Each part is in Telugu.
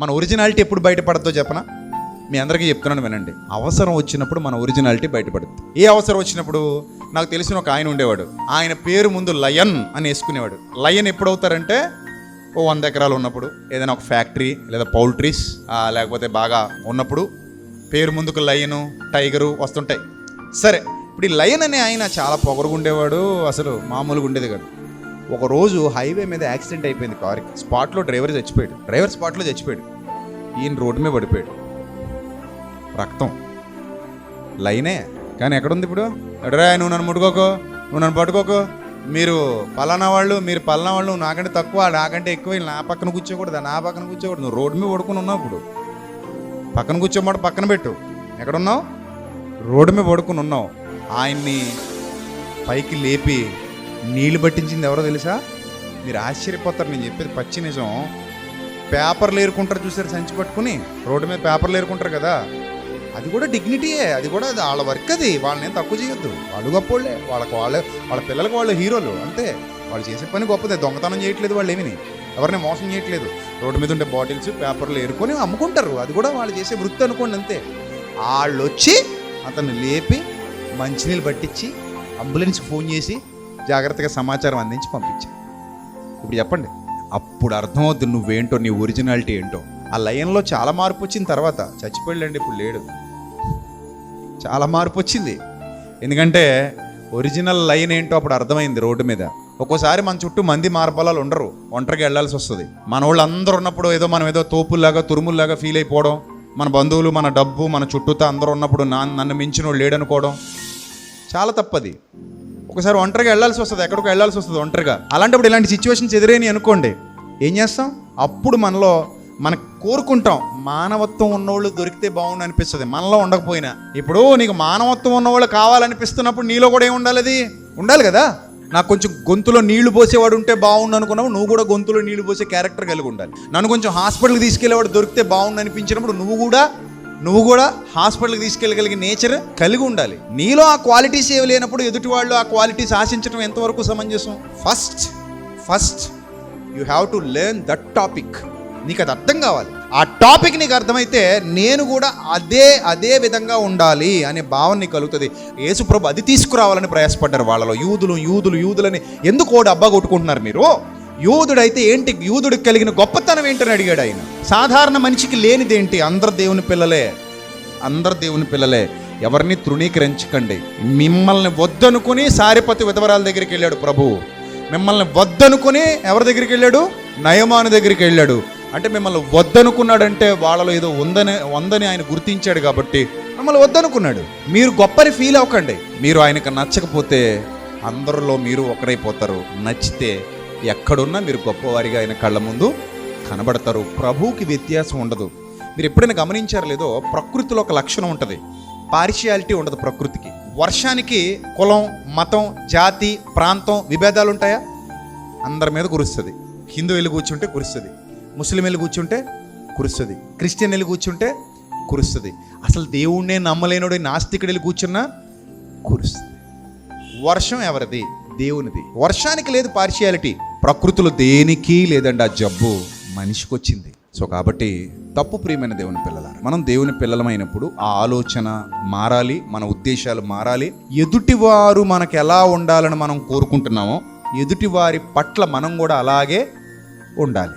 మన ఒరిజినాలిటీ ఎప్పుడు బయటపడద్దో చెప్పనా? మీ అందరికీ చెప్తున్నాను వినండి. అవసరం వచ్చినప్పుడు మన ఒరిజినాలిటీ బయటపడుతుంది ఏ అవసరం వచ్చినప్పుడు? నాకు తెలిసిన ఒక ఆయన ఉండేవాడు. ఆయన పేరు ముందు లయన్ అని వేసుకునేవాడు. లయన్ ఎప్పుడు అవుతారంటే ఓ వంద ఎకరాలు ఉన్నప్పుడు ఏదైనా ఒక ఫ్యాక్టరీ లేదా పౌల్ట్రీస్ లేకపోతే బాగా ఉన్నప్పుడు పేరు ముందుకు లయను టైగరు వస్తుంటాయి. సరే ఇప్పుడు ఈ లయన్ అనే ఆయన చాలా పొగరుగా ఉండేవాడు. అసలు మామూలుగా ఉండేది కాదు. ఒక రోజు హైవే మీద యాక్సిడెంట్ అయిపోయింది కార్కి స్పాట్లో డ్రైవర్ చచ్చిపోయాడు. డ్రైవర్ స్పాట్లో చచ్చిపోయాడు. ఈయన రోడ్డు మీద పడిపోయాడు. రక్తం. లైనే. కానీ ఎక్కడుంది ఇప్పుడు? ఎడరా నువ్వు నన్ను ముట్టుకోకు. నువ్వు నన్ను పట్టుకోకు. మీరు పలానా వాళ్ళు మీరు పలానా వాళ్ళు నాకంటే తక్కువ నాకంటే ఎక్కువ నా పక్కన కూర్చోకూడదు? నా పక్కన కూర్చోకూడదు. నువ్వు రోడ్డు మీద పడుకుని ఉన్నావు ఇప్పుడు. పక్కన కూర్చోమాట పక్కన పెట్టు. ఎక్కడున్నావు? రోడ్డు మీద పడుకుని ఉన్నావు. ఆయన్ని పైకి లేపి నీళ్ళు పట్టించింది ఎవరో తెలుసా? మీరు ఆశ్చర్యపోతారు నేను చెప్పేది పచ్చి నిజం. పేపర్లు ఏరుకుంటారు చూసారు సంచి పట్టుకుని? రోడ్డు మీద పేపర్లు ఏరుకుంటారు కదా? అది కూడా డిగ్నిటీయే అది కూడా అది వాళ్ళ వర్క్ అది. వాళ్ళని తక్కువ చేయొద్దు. వాళ్ళు గొప్పోళ్ళే వాళ్ళకి వాళ్ళే వాళ్ళ పిల్లలకు వాళ్ళు హీరోలు అంతే. వాళ్ళు చేసే పని గొప్పదే. దొంగతనం చేయట్లేదు వాళ్ళు ఏమిని ఎవరిని మోసం చేయట్లేదు. రోడ్డు మీద ఉండే బాటిల్స్ పేపర్లు ఏరుకొని అమ్ముకుంటారు. అది కూడా వాళ్ళు చేసే వృత్తి అనుకోండి అంతే. వాళ్ళు వచ్చి అతన్ని లేపి మంచినీళ్ళు పట్టించి అంబులెన్స్ ఫోన్ చేసి జాగ్రత్తగా సమాచారం అందించి పంపించారు ఇప్పుడు చెప్పండి అప్పుడు అర్థమవుతుంది నువ్వేంటో నీ ఒరిజినాలిటీ ఏంటో. ఆ లయంలో చాలా మార్పు వచ్చిన తర్వాత చచ్చిపోయాడండి ఇప్పుడు లేడు. చాలా మార్పు వచ్చింది. ఎందుకంటే ఒరిజినల్ లైన్ ఏంటో అప్పుడు అర్థమైంది రోడ్డు మీద. ఒక్కోసారి మన చుట్టూ మంది మార్బలాలు ఉండరు. ఒంటరిగా వెళ్ళాల్సి వస్తుంది. మన వాళ్ళు అందరూ ఉన్నప్పుడు ఏదో మనం ఏదో తోపుల్లాగా తురుముల్లాగా ఫీల్ అయిపోవడం మన బంధువులు మన డబ్బు మన చుట్టూతో అందరూ ఉన్నప్పుడు నా నన్ను మించిన వాళ్ళు లేడనుకోవడం చాలా తప్పది. ఒకసారి ఒంటరిగా వెళ్ళాల్సి వస్తుంది ఎక్కడికి వెళ్ళాల్సి వస్తుంది ఒంటరిగా. అలాంటప్పుడు ఇలాంటి సిచ్యువేషన్స్ ఎదురైనవి అనుకోండి ఏం చేస్తాం? అప్పుడు మనలో మనం కోరుకుంటాం మానవత్వం ఉన్నవాళ్ళు దొరికితే బాగుండు అనిపిస్తుంది. మనలో ఉండకపోయినా. ఇప్పుడు నీకు మానవత్వం ఉన్నవాళ్ళు కావాలనిపిస్తున్నప్పుడు నీలో కూడా ఏమి ఉండాలి అది? ఉండాలి కదా? నాకు కొంచెం గొంతులో నీళ్ళు పోసేవాడు ఉంటే బాగుండు అనుకున్నావు నువ్వు కూడా గొంతులో నీళ్ళు పోసే క్యారెక్టర్ కలిగి ఉండాలి. నన్ను కొంచెం హాస్పిటల్కి తీసుకెళ్ళేవాడు దొరికితే బాగుండు అనిపించినప్పుడు నువ్వు కూడా నువ్వు కూడా హాస్పిటల్కి తీసుకెళ్ళగలిగే నేచర్ కలిగి ఉండాలి. నీలో ఆ క్వాలిటీస్ ఏవి లేనప్పుడు ఎదుటి వాళ్ళు ఆ క్వాలిటీస్ ఆశించడం ఎంతవరకు సమంజసం? First first you have to learn that topic నీకు అది అర్థం కావాలి. ఆ టాపిక్ నీకు అర్థమైతే నేను కూడా అదే అదే విధంగా ఉండాలి అనే భావన నీకు కలుగుతుంది. యేసుప్రభు అది తీసుకురావాలని ప్రయాసపడ్డారు వాళ్ళలో. యూదులు యూదులు యూదులని ఎందుకు ఓడి డబ్బా కొట్టుకుంటున్నారు మీరు? యూదుడైతే ఏంటి యూదుడికి కలిగిన గొప్పతనం ఏంటని అడిగాడు ఆయన. సాధారణ మనిషికి లేనిదేంటి అందరు దేవుని పిల్లలే. అందరు దేవుని పిల్లలే. ఎవరిని తృణీకరించకండి. మిమ్మల్ని వద్దనుకుని సారిపతి విధవరాల దగ్గరికి వెళ్ళాడు ప్రభువు మిమ్మల్ని వద్దనుకుని ఎవరి దగ్గరికి వెళ్ళాడు? నయమాను దగ్గరికి వెళ్ళాడు. అంటే మిమ్మల్ని వద్దనుకున్నాడంటే వాళ్ళలో ఏదో ఉందని ఉందని ఆయన గుర్తించాడు కాబట్టి మిమ్మల్ని వద్దనుకున్నాడు. మీరు గొప్పని ఫీల్ అవ్వకండి. మీరు ఆయనకు నచ్చకపోతే అందరిలో మీరు ఒకరైపోతారు. నచ్చితే ఎక్కడున్నా మీరు గొప్పవారిగా ఆయన కళ్ళ ముందు కనబడతారు. ప్రభువుకి వ్యత్యాసం ఉండదు. మీరు ఎప్పుడైనా గమనించారు లేదో ప్రకృతిలో ఒక లక్షణం ఉంటుంది. పార్షియాలిటీ ఉండదు ప్రకృతికి. వర్షానికి కులం మతం జాతి ప్రాంతం విభేదాలు ఉంటాయా? అందరి మీద కురుస్తుంది. హిందూ వెళ్ళి కూర్చుంటే కురుస్తుంది. ముస్లిం వెళ్ళి కూర్చుంటే కురుస్తుంది. క్రిస్టియన్ వెళ్ళి కూర్చుంటే కురుస్తుంది. అసలు దేవుణ్ణే నమ్మలేనుడే నాస్తికుడు వెళ్ళి కూర్చున్నా కురుస్తుంది. వర్షం ఎవరిది? దేవునిది. వర్షానికి లేదు పార్షియాలిటీ ప్రకృతిలో దేనికి లేదండి ఆ జబ్బు. మనిషికి వచ్చింది సో కాబట్టి తప్పు ప్రియమైన దేవుని పిల్లల మనం దేవుని పిల్లలమైనప్పుడు ఆ ఆలోచన మారాలి మన ఉద్దేశాలు మారాలి. ఎదుటివారు మనకు ఎలా ఉండాలని మనం కోరుకుంటున్నామో ఎదుటివారి పట్ల మనం కూడా అలాగే ఉండాలి.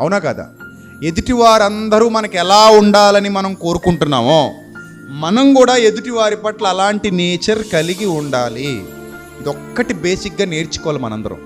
అవునా కదా? ఎదుటివారందరూ మనకు ఎలా ఉండాలని మనం కోరుకుంటున్నామో మనం కూడా ఎదుటివారి పట్ల అలాంటి నేచర్ కలిగి ఉండాలి. ఇదొక్కటి బేసిక్గా నేర్చుకోవాలి మనందరం.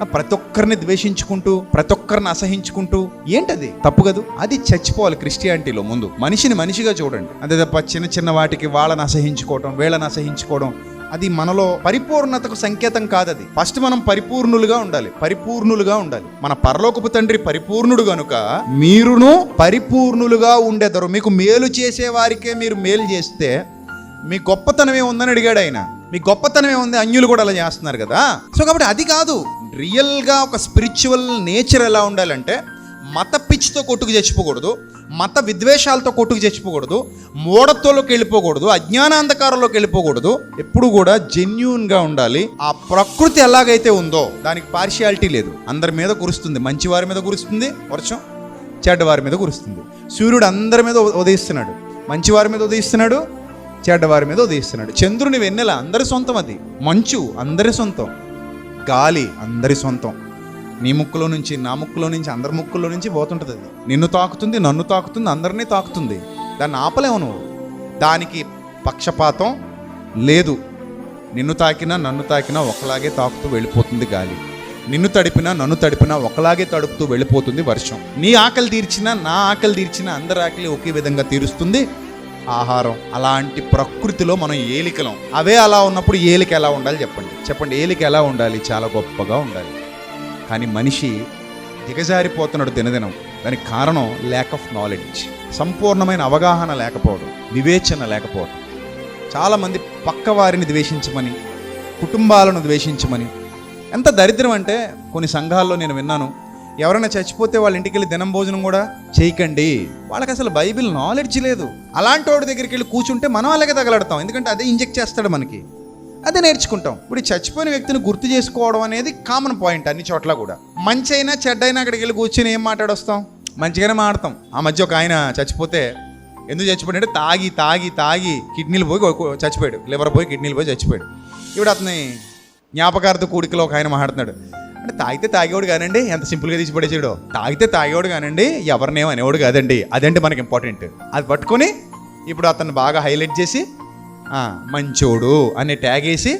ఆ ప్రతి ఒక్కరిని ద్వేషించుకుంటూ ప్రతి ఒక్కరిని అసహించుకుంటూ ఏంటది? తప్పు కదా అది చచ్చిపోవాలి క్రిస్టియానిటీలో ముందు. మనిషిని మనిషిగా చూడండి. అదే తప్ప చిన్న చిన్న వాటికి వాళ్ళని అసహించుకోవడం వీళ్ళని అసహించుకోవడం అది మనలో పరిపూర్ణతకు సంకేతం కాదది. ఫస్ట్ మనం పరిపూర్ణులుగా ఉండాలి. పరిపూర్ణులుగా ఉండాలి. మన పరలోకపు తండ్రి పరిపూర్ణుడు గనుక మీరును పరిపూర్ణులుగా ఉండేదరు. మీకు మేలు చేసే వారికే మీరు మేలు చేస్తే మీ గొప్పతనం ఏముందని అడిగాడు ఆయన. మీ గొప్పతనం ఏముంది? అన్యులు కూడా అలా చేస్తున్నారు కదా. సో కాబట్టి అది కాదు. రియల్గా ఒక స్పిరిచువల్ నేచర్ ఎలా ఉండాలంటే మత పిచ్చితో కొట్టుకు చచ్చిపోకూడదు మత విద్వేషాలతో కొట్టుకు చచ్చిపోకూడదు మూఢత్వంలోకి వెళ్ళిపోకూడదు అజ్ఞానాంధకారంలోకి వెళ్ళిపోకూడదు ఎప్పుడు కూడా జెన్యున్గా ఉండాలి. ఆ ప్రకృతి ఎలాగైతే ఉందో దానికి పార్షియాలిటీ లేదు. అందరి మీద కురుస్తుంది. మంచి వారి మీద కురుస్తుంది వర్షం చెడ్డవారి మీద కురుస్తుంది. సూర్యుడు అందరి మీద ఉదయిస్తున్నాడు ఉదయిస్తున్నాడు. మంచివారి మీద ఉదయిస్తున్నాడు చెడ్డవారి మీద ఉదయిస్తున్నాడు. చంద్రుని వెన్నెల అందరి సొంతం అది. మంచు అందరి సొంతం. గాలి అందరి సొంతం. నీ ముక్కులో నుంచి నా ముక్కులో నుంచి అందరి ముక్కులో నుంచి పోతుంటుంది అది. నిన్ను తాకుతుంది నన్ను తాకుతుంది అందరినీ తాకుతుంది. దాన్ని ఆపలేవు నువ్వు. దానికి పక్షపాతం లేదు. నిన్ను తాకినా నన్ను తాకినా ఒకలాగే తాకుతూ వెళ్ళిపోతుంది గాలి. నిన్ను తడిపినా నన్ను తడిపినా ఒకలాగే తడుపుతూ వెళ్ళిపోతుంది వర్షం. నీ ఆకలి తీర్చినా నా ఆకలి తీర్చినా అందరి ఆకలి ఒకే విధంగా తీరుస్తుంది. ఆహారం అలాంటి ప్రకృతిలో మనం ఏలికలం. అవే అలా ఉన్నప్పుడు ఏలిక ఎలా ఉండాలి చెప్పండి. చెప్పండి ఏలిక ఎలా ఉండాలి? చాలా గొప్పగా ఉండాలి. కానీ మనిషి దిగజారిపోతున్నాడు దినదినం. దానికి కారణం ల్యాక్ ఆఫ్ నాలెడ్జ్ సంపూర్ణమైన అవగాహన లేకపోవడం వివేచన లేకపోవడం. చాలామంది పక్కవారిని ద్వేషించమని కుటుంబాలను ద్వేషించమని. ఎంత దరిద్రం అంటే కొన్ని సంఘాల్లో నేను విన్నాను ఎవరైనా చచ్చిపోతే వాళ్ళ ఇంటికి వెళ్ళి దినం భోజనం కూడా చేయకండి. వాళ్ళకి అసలు బైబిల్ నాలెడ్జ్ లేదు. అలాంటి వాడి దగ్గరికి వెళ్ళి కూర్చుంటే మనం అలాగే తగలడతాం. ఎందుకంటే అదే ఇంజెక్ట్ చేస్తాడు మనకి. అదే నేర్చుకుంటాం. ఇప్పుడు చచ్చిపోయిన వ్యక్తిని గుర్తు చేసుకోవడం అనేది కామన్ పాయింట్ అన్ని చోట్ల కూడా. మంచి అయినా చెడ్డైనా అక్కడికి వెళ్ళి కూర్చొని ఏం మాట్లాడొస్తాం? మంచిగానే మాడతాం. ఆ మధ్య ఒక ఆయన చచ్చిపోతే ఎందుకు చచ్చిపోయాడంటే తాగి తాగి తాగి కిడ్నీలు పోయి చచ్చిపోయాడు. లివర్ పోయి కిడ్నీలు పోయి చచ్చిపోయాడు. ఇప్పుడు అతని జ్ఞాపకార్థ కూడికలో ఒక ఆయన మాట్లాడుతున్నాడు. అంటే తాగితే తాగేవాడు కానండి ఎంత సింపుల్గా తీసి పడేసాడు. తాగితే తాగేవాడు కానండి ఎవరినేం అనేవాడు కాదండి. అదంటే మనకి ఇంపార్టెంట్ అది పట్టుకొని ఇప్పుడు అతన్ని బాగా హైలైట్ చేసి మంచోడు అనే ట్యాగ్ వేసి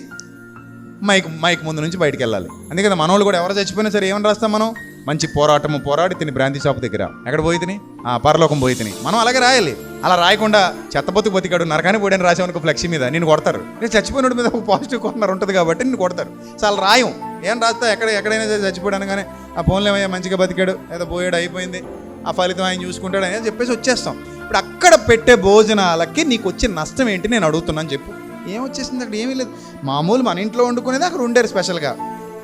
మైక్ మైక్ ముందు నుంచి బయటికి వెళ్ళాలి. అంతే కదా మనోళ్ళు కూడా ఎవరు చచ్చిపోయినా సరే ఏమని రాస్తాం మనం? మంచి పోరాటం పోరాడి తిని బ్రాంతి షాప్ దగ్గర. ఎక్కడ పోయి తిని? ఆ పరలోకం పోయి తిని. మనం అలాగే రాయాలి. అలా రాయకుండా చెత్త బతికాడు నరకాన్ని పోయాడని రాసామనుకో ఫ్లెక్సీ మీద. నేను కొడతారు. నేను చచ్చిపోయినోడి మీద ఒక పాజిటివ్ కార్నర్ ఉంటుంది కాబట్టి నేను కొడతారు. చాలా రాయం. ఏం రాస్తా? ఎక్కడ ఎక్కడైనా చచ్చిపోయాను చచ్చిపోయాడు కానీ ఆ ఫోన్లో ఏమయ్యా? మంచిగా బతికాడు. ఏదో పోయాడు అయిపోయింది. ఆ ఫలితం ఆయన చూసుకుంటాడు అని చెప్పేసి వచ్చేస్తాం. ఇప్పుడు అక్కడ పెట్టే భోజనాలకి నీకు వచ్చే నష్టం ఏంటి నేను అడుగుతున్నాను చెప్పు. ఏం వచ్చేసింది అక్కడ? ఏమీ లేదు. మామూలు మన ఇంట్లో వండుకునేది అక్కడ ఉండేరు స్పెషల్గా.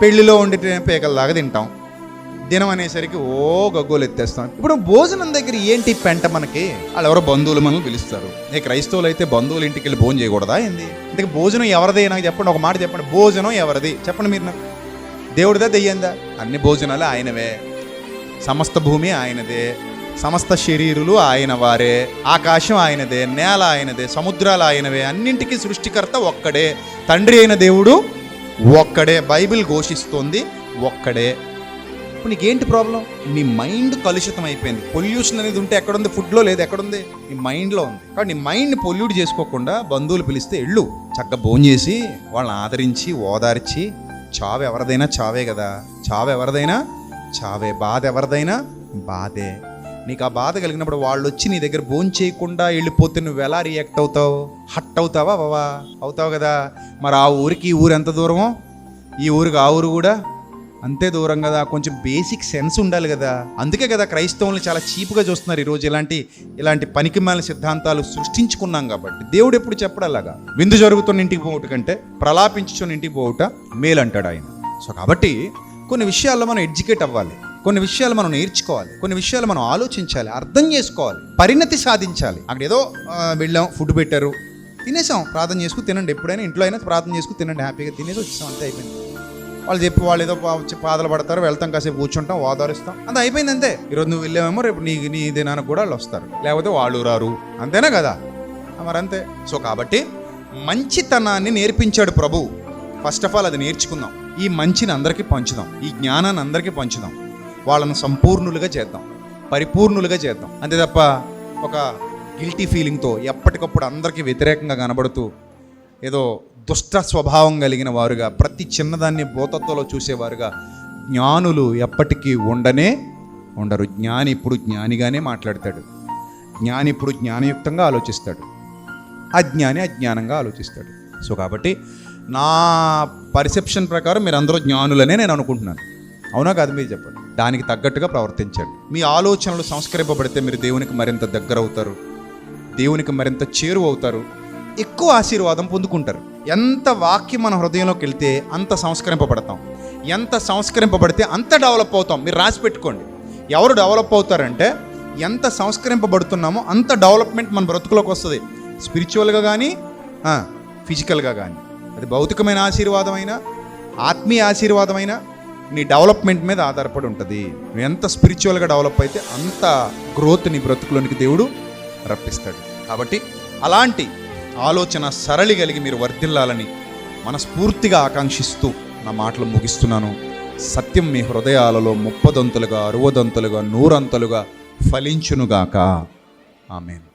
పెళ్ళిలో వండి పేకల్లాగా తింటాం. దినం అనేసరికి ఓ గగ్గోలు ఎత్తేస్తాం. ఇప్పుడు భోజనం దగ్గర ఏంటి పెంట మనకి? వాళ్ళు ఎవరో బంధువులు మనం పిలుస్తారు. ఏ క్రైస్తవులు అయితే బంధువులు ఇంటికి వెళ్ళి భోజనం చేయకూడదా ఏంది? ఇంతకు భోజనం ఎవరిది? నాకు చెప్పండి ఒక మాట చెప్పండి. భోజనం ఎవరిది? చెప్పండి మీరు నాకు. దేవుడిదా దెయ్యందా? అన్ని భోజనాలు ఆయనవే. సమస్త భూమి ఆయనదే. సమస్త శరీరులు ఆయన వారే ఆకాశం ఆయనదే. నేల ఆయనదే. సముద్రాలు ఆయనవే. అన్నింటికీ సృష్టికర్త ఒక్కడే. తండ్రి అయిన దేవుడు ఒక్కడే. బైబిల్ ఘోషిస్తోంది ఒక్కడే. ఇప్పుడు నీకేంటి ప్రాబ్లం? నీ మైండ్ కలుషితం అయిపోయింది. పొల్యూషన్ అనేది ఉంటే ఎక్కడుంది? ఫుడ్లో లేదు. ఎక్కడుంది? నీ మైండ్లో ఉంది. కాబట్టి నీ మైండ్ని పొల్యూట్ చేసుకోకుండా బంధువులు పిలిస్తే ఎళ్ళు. చక్కగా భోజనం చేసి వాళ్ళని ఆదరించి ఓదార్చి చావు ఎవరిదైనా చావే కదా. చావు ఎవరిదైనా చావే. బాధ ఎవరిదైనా బాధే. నీకు ఆ బాధ కలిగినప్పుడు వాళ్ళు వచ్చి నీ దగ్గర భోజనం చేయకుండా వెళ్ళిపోతే నువ్వు ఎలా రియాక్ట్ అవుతావు? హట్ అవుతావా? బావా అవుతావు కదా. మరి ఆ ఊరికి ఈ ఊరు ఎంత దూరమో? ఈ ఊరికి ఆ ఊరు కూడా అంతే దూరం కదా కొంచెం బేసిక్ సెన్స్ ఉండాలి కదా. అందుకే కదా క్రైస్తవులు చాలా చీప్గా చూస్తున్నారు ఈరోజు ఇలాంటి ఇలాంటి పనికిమాల సిద్ధాంతాలు సృష్టించుకున్నాం కాబట్టి. దేవుడు ఎప్పుడు చెప్పడు అలాగా? విందు జరుగుతున్న ఇంటికి పోవుట కంటే ప్రలాపించుచున్న ఇంటికి పోవుట మేలు అంటాడు ఆయన. సో కాబట్టి కొన్ని విషయాల్లో మనం ఎడ్యుకేట్ అవ్వాలి. కొన్ని విషయాలు మనం నేర్చుకోవాలి. కొన్ని విషయాలు మనం ఆలోచించాలి. అర్థం చేసుకోవాలి. పరిణతి సాధించాలి. అక్కడ ఏదో వెళ్ళాం ఫుడ్ పెట్టారు. తినేసాం. ప్రార్థన చేసుకుని తినండి. ఎప్పుడైనా ఇంట్లో అయినా ప్రార్థన చేసుకుని తినండి. హ్యాపీగా తినేసి వచ్చేసాం. అంతే అయిపోయింది. వాళ్ళు చెప్పి వాళ్ళు ఏదో పాదలు పడతారు వెళ్తాం కాసేపు కూర్చుంటాం ఓదారుస్తాం అంత అయిపోయింది అంతే ఈరోజు నువ్వు వెళ్ళామేమో రేపు నీ నీ దినానికి కూడా వాళ్ళు వస్తారు. లేకపోతే వాళ్ళు రారు. అంతేనా కదా? మరి అంతే సో కాబట్టి మంచితనాన్ని నేర్పించాడు ప్రభు. ఫస్ట్ ఆఫ్ ఆల్ అది నేర్చుకుందాం. ఈ మంచిని అందరికీ పంచుదాం. ఈ జ్ఞానాన్ని అందరికీ పంచుదాం. వాళ్ళను సంపూర్ణులుగా చేద్దాం. పరిపూర్ణులుగా చేద్దాం. అంతే తప్ప ఒక గిల్టీ ఫీలింగ్తో ఎప్పటికప్పుడు అందరికీ వ్యతిరేకంగా కనబడుతూ ఏదో దుష్ట స్వభావం కలిగిన వారుగా ప్రతి చిన్నదాన్ని భూతత్వంలో చూసేవారుగా జ్ఞానులు ఎప్పటికీ ఉండనే ఉండరు. జ్ఞాని ఇప్పుడు జ్ఞానిగానే మాట్లాడతాడు. జ్ఞాని ఇప్పుడు జ్ఞానయుక్తంగా ఆలోచిస్తాడు. అజ్ఞాని అజ్ఞానంగా ఆలోచిస్తాడు. సో కాబట్టి నా పర్సెప్షన్ ప్రకారం మీరు అందరూ జ్ఞానులనే నేను అనుకుంటున్నాను. అవునా కాదు మీరు చెప్పండి. దానికి తగ్గట్టుగా ప్రవర్తించండి. మీ ఆలోచనలు సంస్కరింపబడితే మీరు దేవునికి మరింత దగ్గర అవుతారు దేవునికి మరింత చేరువ అవుతారు ఎక్కువ ఆశీర్వాదం పొందుకుంటారు. ఎంత వాక్యం మన హృదయంలోకి వెళ్తే అంత సంస్కరింపబడతాం. ఎంత సంస్కరింపబడితే అంత డెవలప్ అవుతాం. మీరు రాసి పెట్టుకోండి. ఎవరు డెవలప్ అవుతారంటే ఎంత సంస్కరింపబడుతున్నామో అంత డెవలప్మెంట్ మన బ్రతుకులోకి వస్తుంది. స్పిరిచువల్గా కానీ ఫిజికల్గా కానీ అది భౌతికమైన ఆశీర్వాదమైనా ఆత్మీయ ఆశీర్వాదమైనా నీ డెవలప్మెంట్ మీద ఆధారపడి ఉంటుంది. నువ్వు ఎంత స్పిరిచువల్గా డెవలప్ అయితే అంత గ్రోత్ నీ బ్రతుకులోనికి దేవుడు రప్పిస్తాడు. కాబట్టి అలాంటి ఆలోచన సరళి కలిగి మీరు వర్ధిల్లాలని మనస్ఫూర్తిగా ఆకాంక్షిస్తూ నా మాటలు ముగిస్తున్నాను. సత్యం మీ హృదయాలలో ముప్పదంతులుగా అరవదంతులుగా నూరంతులుగా ఫలించునుగాక. ఆమెను.